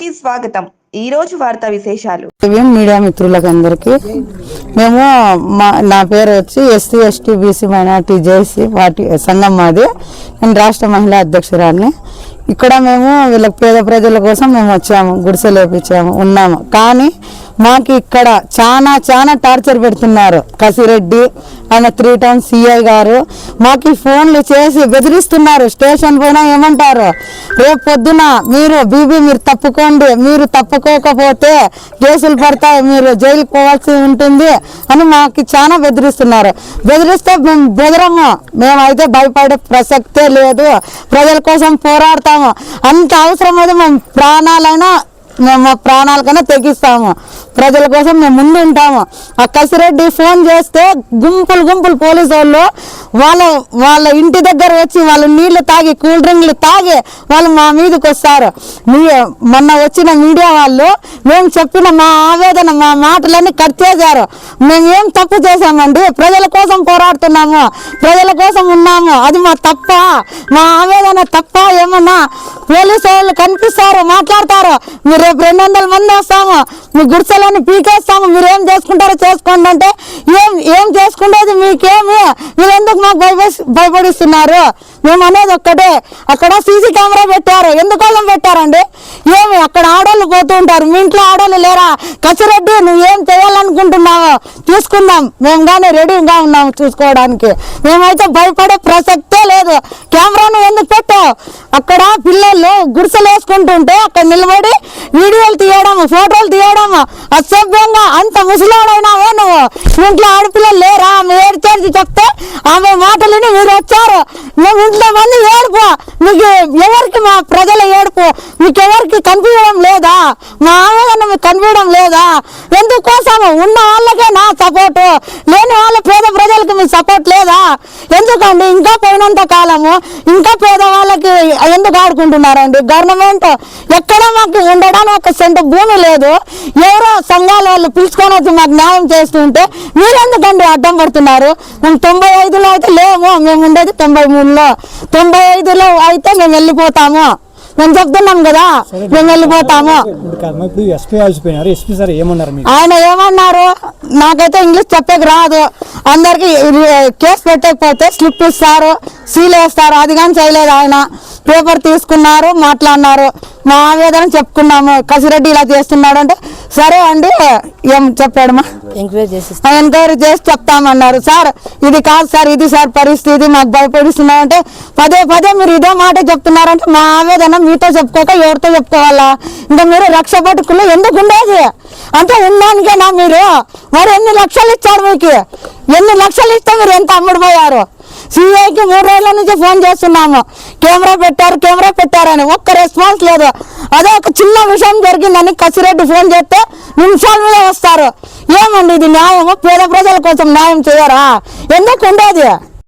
కి స్వాగతం. ఈ రోజు వార్తా విశేషాలు. మీడియా మిత్రులకు అందరికీ మేము మా నా పేరు వచ్చి SC ST BC minority JC వాటి సంఘం మాది నేను రాష్ట్ర మహిళా అధ్యక్షురాలిని. ఇక్కడ మేము వీళ్ళకి పేద ప్రజల కోసం మేము వచ్చాము గుడిసె వేపించాము ఉన్నాము. కానీ మాకు ఇక్కడ చాలా చాలా టార్చర్ పెడుతున్నారు కసిరెడ్డి ఆయన త్రీ టౌన్ సిఐ గారు. మాకు ఈ ఫోన్లు చేసి బెదిరిస్తున్నారు. స్టేషన్ పోయినా ఏమంటారు? రేపు పొద్దున మీరు బీబీ మీరు తప్పుకోండి. మీరు తప్పుకోకపోతే కేసులు పడతాయి. మీరు జైలుకి పోవాల్సి ఉంటుంది అని మాకు చాలా బెదిరిస్తున్నారు. బెదిరిస్తే మేము బెదరము. మేమైతే భయపడే ప్రసక్తే లేదు. ప్రజల కోసం పోరాడతాము. అంత అవసరం అయితే మేము ప్రాణాలైనా మేము మా ప్రాణాలకైనా తెగిస్తాము. ప్రజల కోసం మేము ముందు ఉంటాము ఆ కసిరెడ్డి ఫోన్ చేస్తే గుంపులు గుంపులు పోలీసు వాళ్ళు వాళ్ళ వాళ్ళ ఇంటి దగ్గర వచ్చి వాళ్ళు నీళ్ళు తాగి కూల్ డ్రింక్లు తాగి వాళ్ళు మా మీదకి వస్తారు మీ మొన్న వచ్చిన మీడియా వాళ్ళు మేము చెప్పిన మా ఆవేదన మా మాటలన్నీ కట్ చేశారు. మేము ఏం తప్పు చేశామండి? ప్రజల కోసం పోరాడుతున్నాము. ప్రజల కోసం ఉన్నాము. అది మా తప్ప. మా ఆవేదన తప్ప ఏమన్నా పోలీసు వాళ్ళు కనిపిస్తారు మాట్లాడతారు. మీరు రేపు రెండు వందల మంది వస్తాము మీ గుడిసెలని పీకేస్తాము. మీరు ఏం చేసుకుంటారో చేసుకోండి అంటే ఏం ఏం చేసుకునేది మీకేమి? మీరు ఎందుకు మాకు భయపడి భయపడిస్తున్నారు? మేము అనేది ఒక్కటే. అక్కడ సీసీ కెమెరా పెట్టారు. ఎందుకోసం పెట్టారండి? ఏమి? అక్కడ ఆడోళ్ళు పోతూ ఉంటారు. మీ ఇంట్లో ఆడోళ్ళు లేరా? కసిరెడ్డి నువ్వు ఏం చేయాలనుకుంటున్నావు? చూసుకుందాం. మేము కానీ రెడీగా ఉన్నాము చూసుకోవడానికి. మేమైతే భయపడే ప్రసక్తే లేదు. కెమెరాను ఎందుకు పెట్టావు? అక్కడ పిల్లలు గుడిసెలు వేసుకుంటుంటే అక్కడ నిలబడి వీడియోలు తీయడము ఫోటోలు తీయడము. అసభ్యంగా అంత ముసలాడైనావో నువ్వు. ఇంట్లో ఆడపిల్లలు లేరా? ఆమె ఏడ్చేసి చెప్తే ఆమె మాటలని మీరు వచ్చారు. మేము ఇంట్లో మంది ఏడుపు. మీకు ఎవరికి మా ప్రజల ఏడుపు? మీకు ఎవరికి కనిపించడం లేదా? మా ఆవేదన మీకు కనిపించడం లేదా? ఎందుకోసము? ఉన్న వాళ్ళకే సపోర్టు. లేని వాళ్ళ పేద ప్రజలకు మీ సపోర్ట్ లేదా? ఎందుకండి? ఇంకా పోయినంత కాలము ఇంకా పేదవాళ్ళకి ఎందుకు ఆడుకుంటున్నారండి? గవర్నమెంట్ ఎక్కడ మాకు ఉండడానికి ఒక సెంటు భూమి లేదు. ఎవరో సంఘాల వాళ్ళు పిలుచుకొని వచ్చి మాకు న్యాయం చేస్తుంటే మీరెందుకండి అడ్డం పడుతున్నారు? మేము తొంభై ఐదులో అయితే లేము మేము ఉండేది తొంభై మూడులో. తొంభై ఐదులో అయితే మేము వెళ్ళిపోతాము. మేము చెప్తున్నాం కదా మేము వెళ్ళిపోతాము. ఇప్పుడు కాదమ్మా ఇప్పుడు ఎస్పీ ఆల్సిపోయినారు ఎస్పీ సార్ ఏమన్నారు మీకు? ఆయన ఏమన్నారు? నాకైతే ఇంగ్లీష్ చెప్పక రాదు. అందరికి కేసు పెట్టకపోతే స్లిప్ ఇస్తారు సీల్ వేస్తారు. అది కానీ చేయలేదు ఆయన. పేపర్ తీసుకున్నారు మాట్లాడినారు. మా ఆవేదన చెప్పుకున్నాము. కసిరెడ్డి ఇలా చేస్తున్నాడు అంటే సరే అండి ఏం చెప్పాడమ్మా? ఎంక్వైరీ చేసి ఎంక్వైరీ చేసి చెప్తామన్నారు. సార్ ఇది కాదు సార్ ఇది సార్ పరిస్థితి మాకు భయపడిస్తున్నాం అంటే పదే పదే మీరు ఇదే మాట చెప్తున్నారంటే మా ఆవేదన మీతో చెప్పుకోక ఎవరితో చెప్పుకోవాలా? ఇంకా మీరు రక్ష పట్టుకులు ఎందుకు ఉండేది? అంటే ఉండడానికేనా మీరు? మరి ఎన్ని లక్షలు ఇచ్చారు మీకు? ఎన్ని లక్షలు ఇస్తే మీరు ఎంత అమ్ముడుపోయారు సిఐకి మూడు రోజుల నుంచి ఫోన్ చేస్తున్నాము. కెమెరా పెట్టారు కెమెరా పెట్టారని. ఒక్క రెస్పాన్స్ లేదు. అదే ఒక చిన్న విషయం జరిగిందని కసిరెడ్డి ఫోన్ చేస్తే నిమిషాల మీద వస్తారు. ఏమండి ఇది న్యాయము? పేద ప్రజల కోసం న్యాయం చేయరా? ఎందుకు ఉండేది?